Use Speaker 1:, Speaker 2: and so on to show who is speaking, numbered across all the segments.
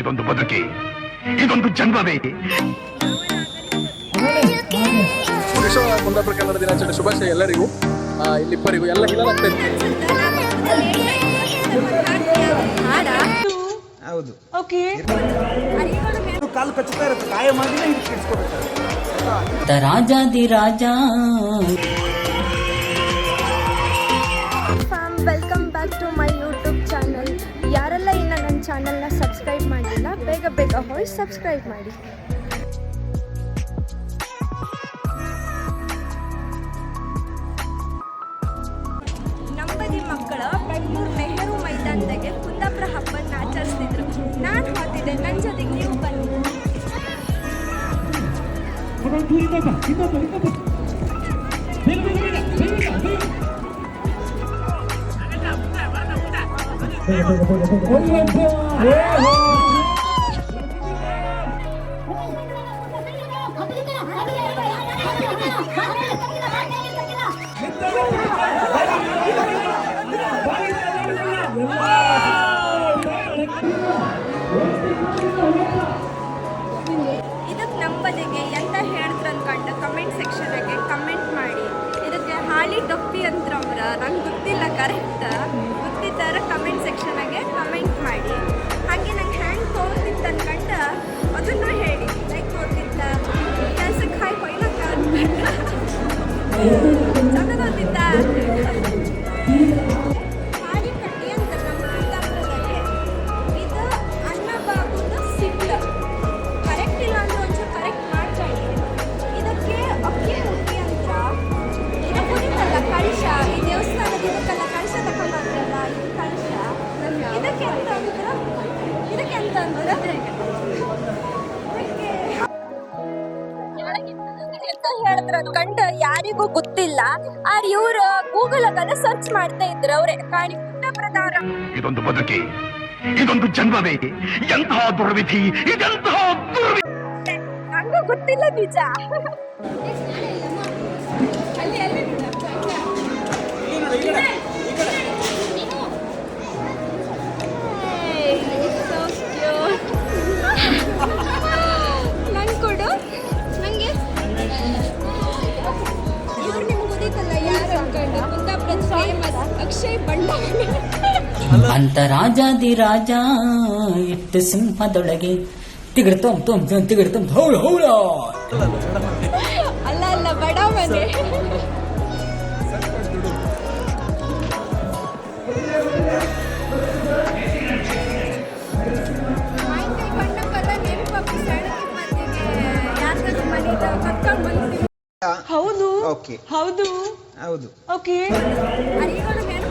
Speaker 1: ಇದೊಂದು ಬದುಕಿ ಇದೊಂದು ಜನ್ಮವೇ.
Speaker 2: ವಿಶ್ವ ಕುಂದಾಪುರ ಕನ್ನಡ ದಿನಾಚರಣೆ ಶುಭಾಶಯ ಎಲ್ಲರಿಗೂ. ಇಲ್ಲಿಬ್ಬರಿಗೂ ಎಲ್ಲ ಹಿಲಾಗ್ತಾ
Speaker 3: ಹೌದು.
Speaker 4: ಓಕೆ
Speaker 5: ಕಾಲು ಕಚ್ಚುತ್ತಾ ಇರುತ್ತೆ. ಕಾಯ ಮಾಡಿನೇ ಇದು
Speaker 6: ರಾಜಾದಿ ರಾಜ
Speaker 7: fam welcome back to my YouTube channel ಯಾರೆಲ್ಲ ಇನ್ನು ನನ್ನ ಚಾನಲ್ನ ಸಬ್ಸ್ಕ್ರೈಬ್ ಮಾಡಿಲ್ಲ ಬೇಗ ಬೇಗ ಹೋಗಿ ಸಬ್ಸ್ಕ್ರೈಬ್ ಮಾಡಿ.
Speaker 8: 왼쪽 인간봐 인간봐 인간봐 내려갑니다. ಕಂಡು ಯಾರಿಗೂ ಗೊತ್ತಿಲ್ಲ ಆರ್ ಇವ್ರು ಗೂಗಲ್ ಅದನ್ನ ಸರ್ಚ್ ಮಾಡ್ತಾ ಇದ್ರು ಅವ್ರೆ ಕಾಣಿ ಪ್ರಧಾನ
Speaker 1: ಇದೊಂದು ಬದುಕಿ, ಇದೊಂದು ಜನ್ಮವೇ, ಎಂತಹ ದುರ್ವಿಧಿ, ಇದೆಂತಹ ದುರ್ವಿಧಿ.
Speaker 8: ನಂಗೂ ಗೊತ್ತಿಲ್ಲ ನಿಜ.
Speaker 6: ಅಂತ ರಾಜಾದಿ ರಾಜ ಇಟ್ಟು ಸಿಂಹದೊಳಗೆ. ತಿಗಡ್ ತೊಮ್ ತೊಮ್ ತಿಗಡ್ ತೊಮ್ ಹೌಳ ಹೌಳ.
Speaker 8: ಅಲ್ಲ ಅಲ್ಲ
Speaker 4: ಹೌದು.
Speaker 3: ಓಕೆ.
Speaker 4: ಹೌದು.
Speaker 3: ಹೌದು.
Speaker 4: ಓಕೆ.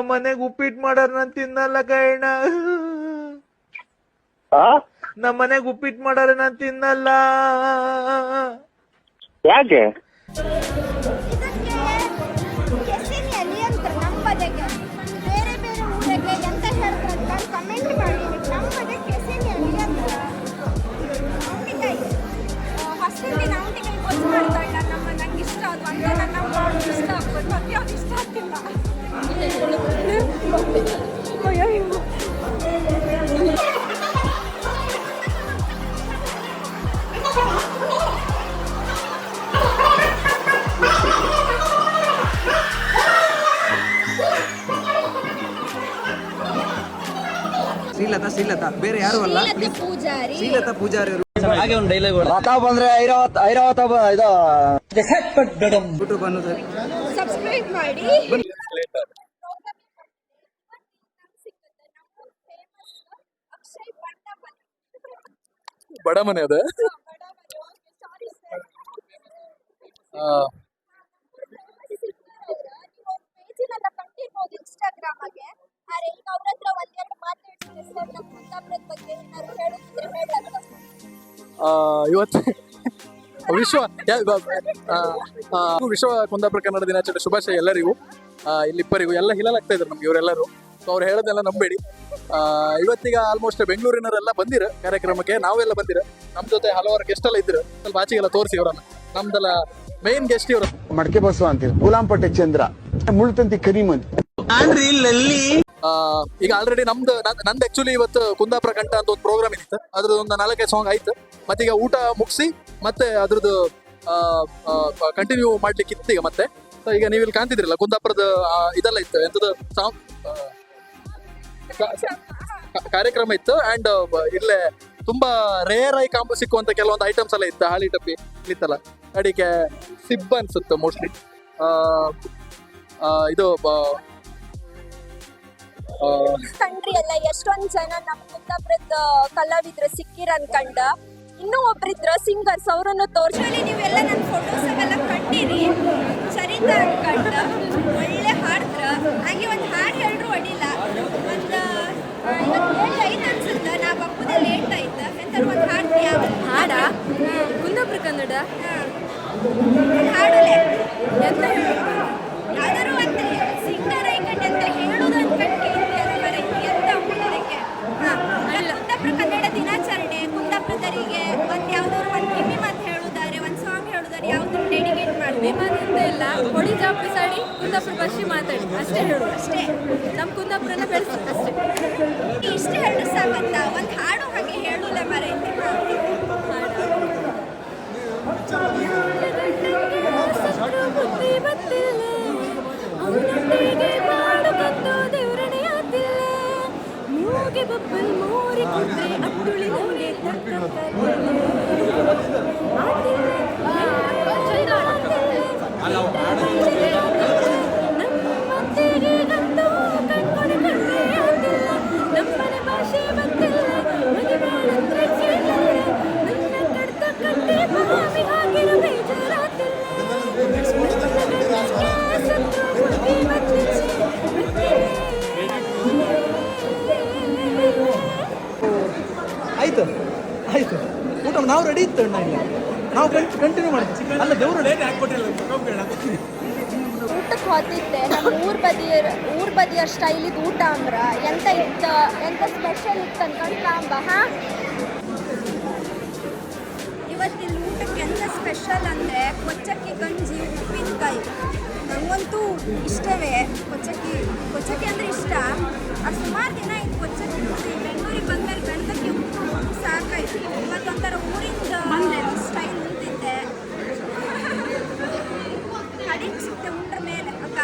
Speaker 9: ನಮ್ಮ ಮನೆಗ್ ಉಪ್ಪಿಟ್ಟು ಮಾಡಾರ ನಾನ್ ತಿನ್ನಲ್ಲ ಕೈಣ ನಮ್ಮ ಮನೆಗ್ ಉಪ್ಪಿಟ್ಟು ಮಾಡಾರ ನಾನ್ ತಿನ್ನಲ್ಲ.
Speaker 10: ಯಾಕೆ?
Speaker 3: ಶ್ರೀಲತಾ ಬೇರೆ ಯಾರು ಅಲ್ಲ. ಶ್ರೀಲತೆ
Speaker 8: ಪೂಜಾರಿ. ಶ್ರೀಲತಾ
Speaker 3: ಪೂಜಾರಿ ಅವರು
Speaker 11: ಹಾಗೆ ಒಂದು ಡೈಲಾಗ್ ರಥ ಬಂದ್ರೆ ಐರಾವತ್ ಐರಾವತ ಇದು
Speaker 3: ಯೂಟ್ಯೂಬ್ ಅನ್ನೋದು.
Speaker 8: ಸಬ್ಸ್ಕ್ರೈಬ್ ಮಾಡಿ.
Speaker 2: ಬಡ ಮನೆ ಅದ. ಇವತ್ತು ವಿಶ್ವ ವಿಶ್ವ ಕುಂದಾಪುರ ಕನ್ನಡ ದಿನಾಚರಣೆ ಶುಭಾಶಯ ಎಲ್ಲರಿಗೂ. ಇಲ್ಲಿ ಇಲ್ಲಿಬ್ಬರಿಗೂ ಎಲ್ಲ ಹಿಲಲಾಗ್ತಾ ಇದ್ರು ನಮ್ಗೆ ಇವರೆಲ್ಲರೂ. ಸೊ ಅವ್ರು ಹೇಳೋದೆಲ್ಲ ನಂಬೇಡಿ. ಇವತ್ತಿಗ ಇವತ್ತೀಗ ಆಲ್ಮೋಸ್ಟ್ ಬೆಂಗಳೂರಿನವರೆಲ್ಲ ಬಂದಿರ ಕಾರ್ಯಕ್ರಮಕ್ಕೆ ನಾವೆಲ್ಲ ಬಂದಿರ. ನಮ್ ಜೊತೆ ಹಲವಾರು ಗೆಸ್ಟ್ ಎಲ್ಲ ಇದ್ರು. ಸ್ವಲ್ಪ ಆಚೆಗೆಲ್ಲ ತೋರಿಸಿ ಅವರನ್ನ. ನಮ್ದೆಲ್ಲ ಮೇನ್ ಗೆಸ್ಟ್ ಇವರು.
Speaker 11: ಮಡಕೆ ಬಸವ ಅಂತೀವಿ. ಗುಲಾಂಪಟ್ಟೆ ಚಂದ್ರ ಮುಳ್ತಂತಿ ಕರಿಮನ್
Speaker 3: ಆ,
Speaker 2: ಈಗ ಆಲ್ರೆಡಿ ನಮ್ದು ನಂದು ಆಕ್ಚುಲಿ ಇವತ್ತು ಕುಂದಾಪುರ ಕಂಠ ಅಂತ ಒಂದು ಪ್ರೋಗ್ರಾಮ್ ಇತ್ತು. ಅದ್ರದ್ದು ಒಂದು ನಾಲ್ಕೈದು ಸಾಂಗ್ ಆಯ್ತು. ಮತ್ತೀಗ ಊಟ ಮುಗಿಸಿ, ಮತ್ತೆ ಅದ್ರದ್ದು ಕಂಟಿನ್ಯೂ ಮಾಡ್ಲಿಕ್ಕೆ ಇತ್ತು ಈಗ ಮತ್ತೆ. ಈಗ ನೀವು ಇಲ್ಲಿ ಕಾಣ್ತಿದ್ರಲ್ಲ, ಕುಂದಾಪುರದ ಇದೆಲ್ಲ ಇತ್ತು. ಎಂತದ ಸಾಂಗ್ ಕಾರ್ಯಕ್ರಮ ಇತ್ತು. ಅಂಡ್ ಇಲ್ಲೇ ತುಂಬಾ ರೇರ್ ಆಗಿ ಕಾಂಬ ಸಿಕ್ಕುವಂತ ಕೆಲವೊಂದು ಐಟಮ್ಸ್ ಎಲ್ಲ ಇತ್ತು. ಹಾಳಿ ಟಪ್ಪಿ ಇತ್ತಲ್ಲ. ಅಡಿಕೆ ಸಿಬ್ ಅನ್ಸುತ್ತೆ ಮೋಸ್ಟ್ಲಿ ಇದು
Speaker 8: ಕಂಡ್ರಿ ಎಲ್ಲ ಎಷ್ಟೊಂದ್ ಜನ ನಮ್ ಕುಂದಾಪುರದ ಕಲಾವಿದ್ರು ಸಿಕ್ಕಿರ ಅನ್ಕಂಡ ಇನ್ನೂ ಒಬ್ರಿದ್ರ ಸಿಂಗರ್ಸ್ ಅವರನ್ನು ತೋರ್ಸಲಿ ನೀವೆಲ್ಲ ನನ್ನ ಫೋಟೋಸ್ ಅವೆಲ್ಲ ಕಂಡಿರಿ. ಸರಿತಾ ಅನ್ಕಂಡ ಒಳ್ಳೆ ಹಾಡ್ತ್ರ ಹಾಗೆ ಒಂದು ಹಾಡು ಹೇಳ್ರು ಅಡಿಲ್ಲ ಒಂದ್ ಇವತ್ತು ಐತೆ ಅನ್ಸುತ್ತೆ. ನಾ ಬಪ್ಪುದ ಲೇಟ್ ಆಯ್ತ ಎಂತ ಒಂದು ಹಾಡ್ತೀಯ ಹಾಡ?
Speaker 12: ಕುಂದಾಪುರ ಕನ್ನಡ?
Speaker 8: ಹಾಡಲೆ ಎಂತ
Speaker 12: ಕುಂದಾಪುರ ಭಾಷೆ ಮಾತಾಡಿ ಅಷ್ಟೇ ಹೇಳು.
Speaker 8: ಅಷ್ಟೇ.
Speaker 12: ನಮ್ಮ ಕುಂದಾಪುರನ ಬೆಳೆಸು. ಅಷ್ಟೇ.
Speaker 8: ಇಷ್ಟೇ ಹೇಳು ಸಾಕಂತ ಒಂದು ಹಾಡು ಹಾಗೆ ಹೇಳುಲ್ಲ ಮರೆ.
Speaker 2: ನಾವು ರೆಡಿ ಇತ್ತು ಅಣ್ಣ ಇಲ್ಲ. ನಾವು ಕಂಟಿನ್ಯೂ ಮಾಡ್ತೀವಿ ಅಲ್ಲ ದೇವರು ಲೇಟ್
Speaker 8: ಊಟಕ್ಕೆ ಹೋತಿದ್ದೆ. ನಮ್ಮ ಊರ್ ಬದಿಯ ಊರ್ ಬದಿಯ ಸ್ಟೈಲಿದ್ ಊಟ ಅಂದ್ರ ಎಂತ ಇತ್ತ ಎಂತ ಸ್ಪೆಷಲ್ ಇತ್ತು ಅನ್ಕೊಂಡು ತಾಂಬ ಹಾ? ಸ್ಪೆಷಲ್ ಅಂದರೆ ಕೊಚ್ಚಕ್ಕಿ ಗಂಜಿ ಉಪ್ಪಿನಕಾಯಿ. ನನಗಂತೂ ಇಷ್ಟವೇ ಕೊಚ್ಚಕ್ಕಿ. ಕೊಚ್ಚಕ್ಕಿ ಅಂದರೆ ಇಷ್ಟ. ಅದು ಸುಮಾರು ದಿನ ಇದು ಕೊಚ್ಚಕ್ಕಿ ಬೆಂಗಳೂರಿಗೆ ಬಂದಮೇಲೆ ಗಂಧಕ್ಕೆ ಉಪ್ಪು ಸಾಕಾಯ್ತು. ಇವತ್ತೊಂಥರ ಊರಿಂದ ಸ್ಟೈಲ್ ಉಂಟಿದ್ದೆ ಕಡಿಮೆ ಸಿಗ್ತೆ ಉಂಡ್ರ ಮೇಲೆ ಅಕ್ಕ